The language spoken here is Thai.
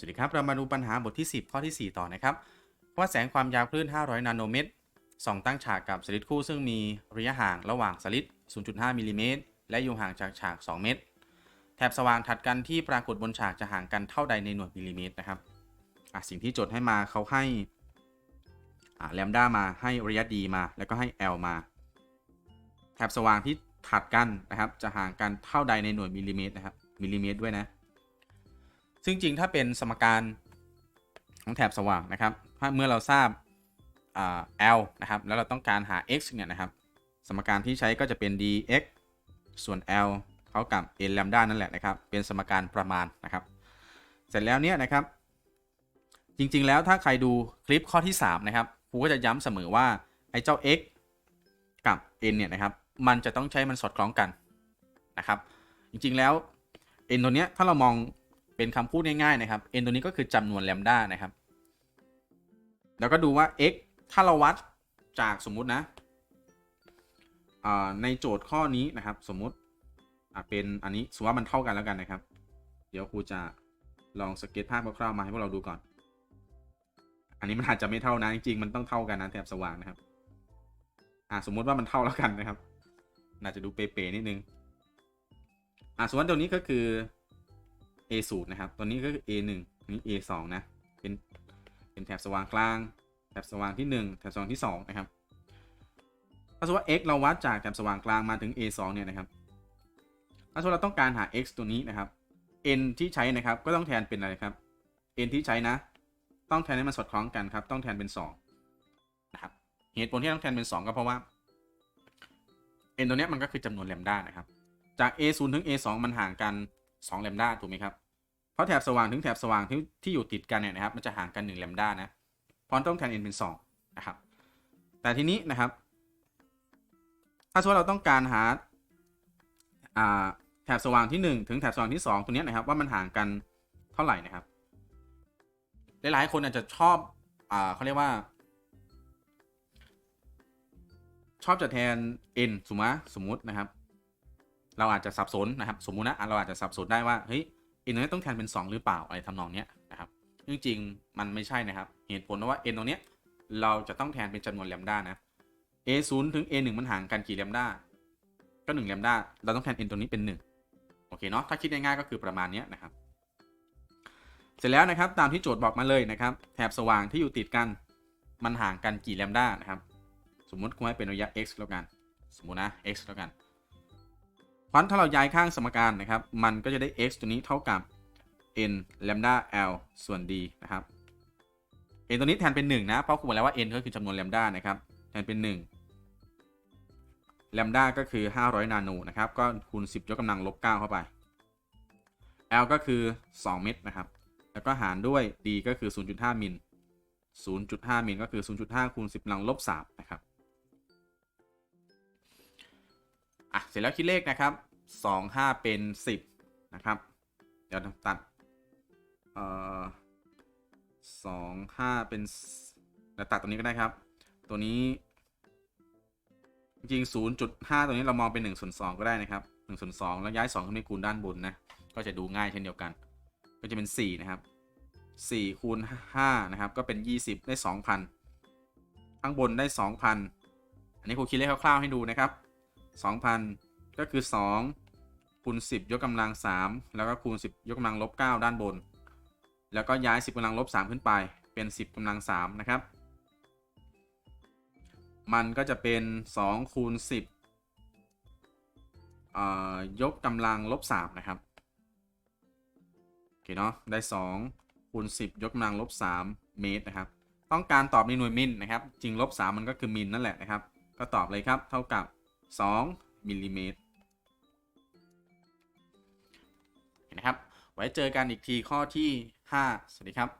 สวัสดีครับ เรามาดูปัญหาบทที่ 10 ข้อที่ 4 ต่อนะครับ ว่าแสงความยาวคลื่น 500 นาโนเมตรส่องตั้งฉากกับสลิดคู่ซึ่งมีระยะห่างระหว่างสลิด 0.5 มิลลิเมตร และอยู่ห่างจากฉาก 2 เมตร แถบสว่างถัดกันที่ปรากฏบนฉากจะห่างกันเท่าใดในหน่วยมิลลิเมตรนะครับอะสิ่งที่โจทย์ให้มาเขาให้อ่าแลมด้ามาให้ระยะ d มา แล้วก็ให้ l มา แถบสว่างที่ถัดกันนะครับ จะห่างกันเท่าใดในหน่วยมิลลิเมตรนะครับมิลลิเมตรด้วยนะ ซึ่งจริงถ้าเป็นสมการของแถบสว่างนะครับ ถ้าเมื่อเราทราบ L นะครับ แล้วเราต้องการหา x เนี่ยนะครับ สมการที่ใช้ก็จะเป็น dx ส่วน L เท่ากับ n lambda นั่นแหละนะครับ เป็นสมการประมาณนะครับ เสร็จแล้วเนี่ยนะครับ จริงๆแล้วถ้าใครดูคลิปข้อที่ 3 นะครับครูก็จะย้ำเสมอว่า ไอ้เจ้า x กับ n เนี่ยนะครับ มันจะต้องใช้มันสอดคล้องกันนะครับ จริงๆแล้ว n ตัวเนี้ยถ้าเรามอง เป็นคำพูดง่ายๆนะครับ n ตัวนี้ก็คือจำนวนแลมด้านะครับ แล้วก็ดูว่า x ถ้าเราวัดจากสมมุตินะในโจทย์ข้อนี้นะครับ สมมุติเป็นอันนี้สมมติว่ามันเท่ากันแล้วกันนะครับ เดี๋ยวครูจะลองสเก็ตภาพคร่าวๆมาให้พวกเราดูก่อน อันนี้มันอาจจะไม่เท่านะจริงๆมันต้องเท่ากันนะแถบสว่างนะครับอ่าสมมุติว่ามันเท่าแล้วกันนะครับน่าจะดูเป๊ะๆนิดนึงอ่าส่วนตัวนี้ก็คือ A 0นะครับ ตัวนี้ก็คือ A 1นี้ A 2นะ เป็นเป็นแถบสว่างกลาง แถบสว่างที่1แถบสว่างที่2นะครับ ถ้าสมมติว่า x เราวัดจากแถบสว่างกลางมาถึง A 2เนี่ยนะครับ ถ้าสมมติเราต้องการหา x ตัวนี้นะครับ n ที่ใช้นะครับ ก็ต้องแทนเป็นอะไรครับ n ที่ใช้นะ ต้องแทนให้มันสอดคล้องกันครับ ต้องแทนเป็น2นะครับ เหตุผลที่ต้องแทนเป็น2ก็เพราะว่า n ตัวเนี้ยมันก็คือจำนวนแลมด้านะครับ จาก a 0ถึง a 2มันห่างกัน 2แลมด้าถูกไหมครับ เพราะแถบสว่างถึงแถบสว่างที่ที่อยู่ติดกันเนี่ยนะครับมันจะห่างกัน1แลมด้านะพราะต้องแทน n เป็น2นะครับ แต่ทีนี้นะครับ ถ้าสมมติเราต้องการหาแถบสว่างที่ 1 ถึงแถบสว่างที่ 2 ตัวนี้นะครับว่ามันห่างกันเท่าไหร่นะครับ หลายๆ คนอาจจะชอบอเขาเรียกว่า ชอบจะแทน n สมมติสมมตินะครับ เราอาจจะสับสนนะครับ สมมุตินะอะเราอาจจะสับสนได้ว่าเฮ้ย n ตรงนี้ต้องแทนเป็น 2 หรือเปล่าอะไรทำนองเนี้ยนะครับจริงๆมันไม่ใช่นะครับ เหตุผลเพราะว่า n ตรงเนี้ยเราจะต้องแทนเป็นจำนวนแลมด้านะ a 0ถึง a 1มันห่างกันกี่แลมด้าก็1แลมด้าเราต้องแทน n ตรงนี้เป็น 1 โอเคเนาะถ้าคิดง่ายๆก็คือประมาณนี้นะครับ เสร็จแล้วนะครับตามที่โจทย์บอกมาเลยนะครับแถบสว่างที่อยู่ติดกันมันห่างกันกี่แลมด้านะครับ สมมุติคุณให้เป็นระยะ x แล้วกัน สมมุตินะ x แล้วกัน เพราะถ้าเราย้ายข้างสมการนะครับ มันก็จะได้ x ตัวนี้เท่ากับ n lambda l ส่วน d นะครับ n ตัวนี้แทนเป็น 1 นะ เพราะคุณบอกแล้วว่า n ก็คือจำนวน lambda นะครับ แทนเป็น1 lambda ก็คือ 500 นาโนนะครับ ก็คูณ 10 ยกกำลังลบ 9 เข้าไป l ก็คือ 2 เมตรนะครับ แล้วก็หารด้วย d ก็คือ 0.5 มิล 0.5 มิลก็คือ 0.5 คูณ 10กำลังลบ 3 นะครับ อะเสร็จแล้วคิดเลขนะครับ2 5เป็น10นะครับ เดี๋ยวตัดเอ่อสองห้าเป็นเดี๋ยวตัดตรงนี้ก็ได้ครับ ตัวนี้จริงๆ0.5ตัวนี้เรามองเป็น1ส่วน2ก็ได้นะครับ1ส่วน2แล้วย้าย2ขึ้นไปคูณด้านบนนะก็จะดูง่ายเช่นเดียวกัน ก็จะเป็น4นะครับ4คูณ5นะครับก็เป็น20ได้2,000ข้างบนได้2,000อันนี้ครูคิดเลขคร่าวๆให้ดูนะครับ 2,000 ก็คือ 2 คูณ 10 ยกกำลัง 3 แล้วก็คูณ 10 ยกกำลังลบ 9 ด้านบน แล้วก็ย้าย 10กำลังลบ 3 ขึ้นไปเป็น 10กำลัง 3 นะครับ มันก็จะเป็น 2 คูณ 10 ยกกำลังลบ 3 นะครับ โอเคเนาะ ได้ 2 คูณ 10 ยกกำลังลบ 3 เมตรนะครับต้องการตอบในหน่วยมิลนะครับ จริงลบ3มันก็คือมิลนั่นแหละนะครับ ก็ตอบเลยครับ เท่ากับ 2มิลลิเมตรเห็นนะครับ ไว้เจอกันอีกทีข้อที่ 5 สวัสดีครับ